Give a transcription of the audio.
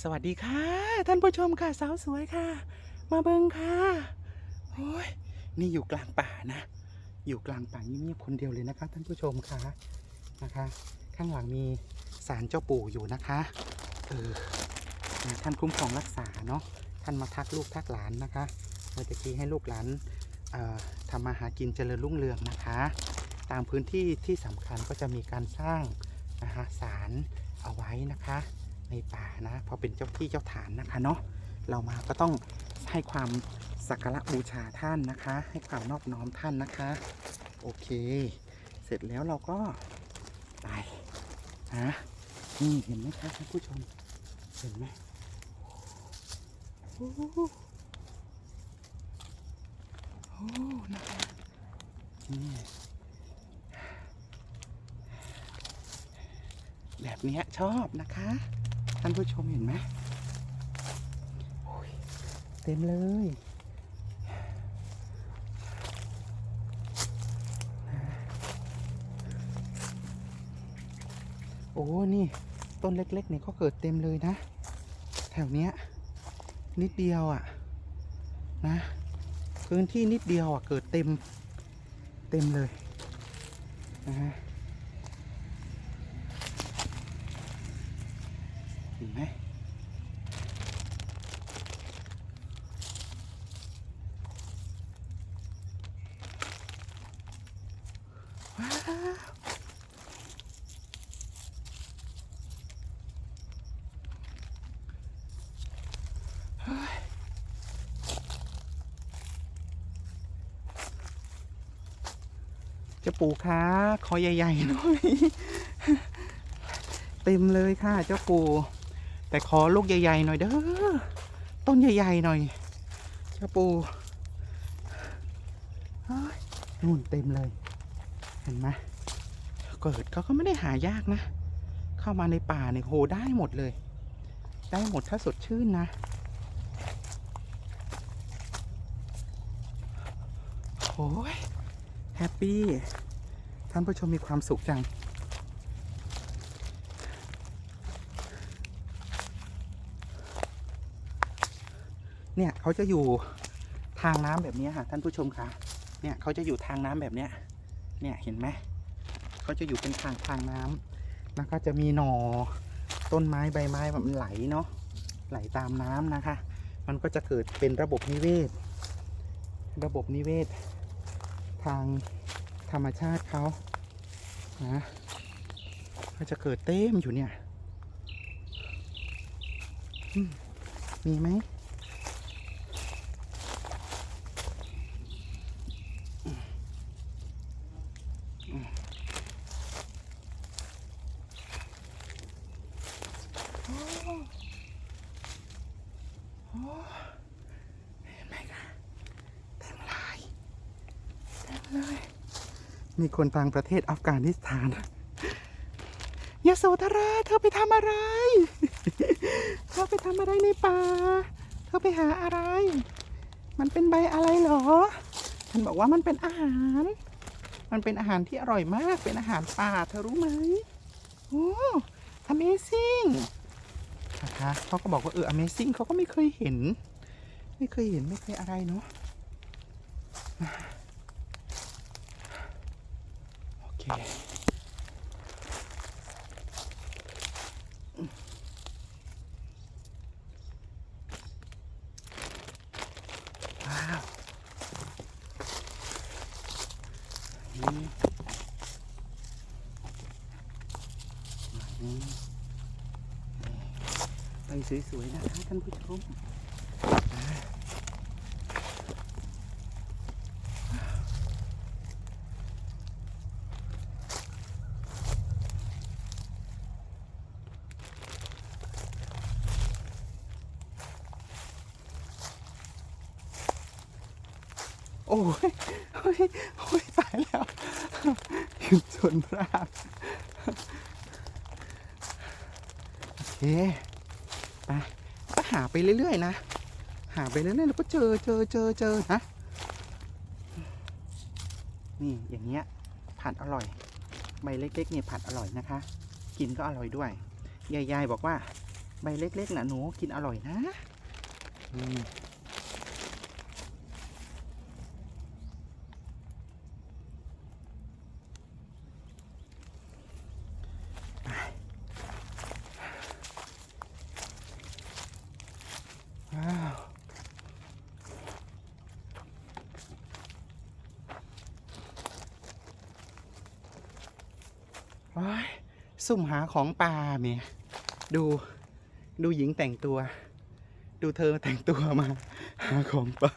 สวัสดีค่ะ ท่านผู้ชมค่ะสาวสวยค่ะ มาเบิงค่ะโอ้ยนี่อยู่กลางป่านะ อยู่กลางป่าเงียบๆคนเดียวเลยนะคะ ท่านผู้ชมค่ะนะคะ ข้างหลังมีศาลเจ้าปู่อยู่นะคะเออนะท่านคุ้มครองรักษาเนาะท่านมาทักลูกทักหลานนะคะเมื่อตะกี้ให้ลูกหลานเอ่อทำมาหากินเจริญรุ่งเรืองนะคะ ตามพื้นที่ที่สำคัญก็จะมีการสร้างนะคะศาลเอาไว้นะคะ ในป่านะเพราะเป็นเจ้าที่เจ้าฐานนะคะเนาะเรามาก็ต้องให้ความสักการะบูชาท่านนะคะ ให้ความนอบน้อมท่านนะคะ โอเค เสร็จแล้วเราก็ไปนะนี่เห็นไหมคะท่านผู้ชมเห็นไหมโอ้โหนะคะนี่แบบนี้ชอบนะคะ ท่านผู้ชมเห็นไหมเต็มเลยโอ้นี่ ต้นเล็กๆเนี่ยก็เกิดเต็มเลยนะ แถวเนี้ย นิดเดียวอะ่ะ นะ พื้นที่นิดเดียวอะ่ะ เกิดเต็ม เต็มเลย นะฮะเห็นไหมว้าวเฮ้ยเจะปูค้าคอใหญ่ๆหน่อยเต็มเลยค่ะ เจ้าปู แต่ขอลูกใหญ่ๆหน่อยเด้อต้นใหญ่ๆหน่อย เจ้าปูนู่นเต็มเลย เห็นไหมเกิดเขาก็ไม่ได้หายากนะ เข้ามาในป่าเนี่ยโหได้หมดเลย ได้หมดถ้าสดชื่นนะโอ้ยแฮปปี้ ท่านผู้ชมมีความสุขจัง เนี่ยเขาจะอยู่ทางน้ำแบบนี้ค่ะท่านผู้ชมคะเนี่ยเขาจะอยู่ทางน้ำแบบเนี้ย เนี่ยเห็นไหมเขาจะอยู่เป็นทางทางน้ำแล้วก็จะมีหน่อต้นไม้ใบไม้แบบมันไหลเนาะไหลตามน้ำนะคะ มันก็จะเกิดเป็นระบบนิเวศ ระบบนิเวศ ทางธรรมชาติเขานะก็จะเกิดเต็มอยู่เนี่ยมีไหม โอ้เห็นไหมคะเต็มลายเต็มเลย มีคนต่างประเทศอัฟกานิสถานยาโสธราเธอไปทำอะไร เธอไปทำอะไรในป่า เธอไปหาอะไร มันเป็นใบอะไรหรอ ฉันบอกว่ามันเป็นอาหาร มันเป็นอาหารที่อร่อยมาก เป็นอาหารป่า เธอรู้ไหมโอ้ Amazing นะคะเขาก็บอกว่าเออ Amazing เขาก็ไม่เคยเห็น ไม่เคยเห็นไม่เคยอะไรเนาะ โอเคว้าวนี่นี่ไปสวยๆนะคะท่านผู้ชม โอ้ยโอ้ยโอ้ยตายแล้วหยุดชนรากโอเคไปก็หาไปเรื่อยๆนะ หาไปเรื่อยๆแล้วก็เจอเจอเจอเจอนะนี่อย่างเงี้ยผัดอร่อย ใบเล็กๆเนี่ยผัดอร่อยนะคะ กินก็อร่อยด้วยยายๆบอกว่า ใบเล็กๆนะหนูกินอร่อยนะอืมไปว้าวว้าย ซุ่มหาของป่าเมียดูดูหญิงแต่งตัว ดูเธอแต่งตัวมา หาของป่า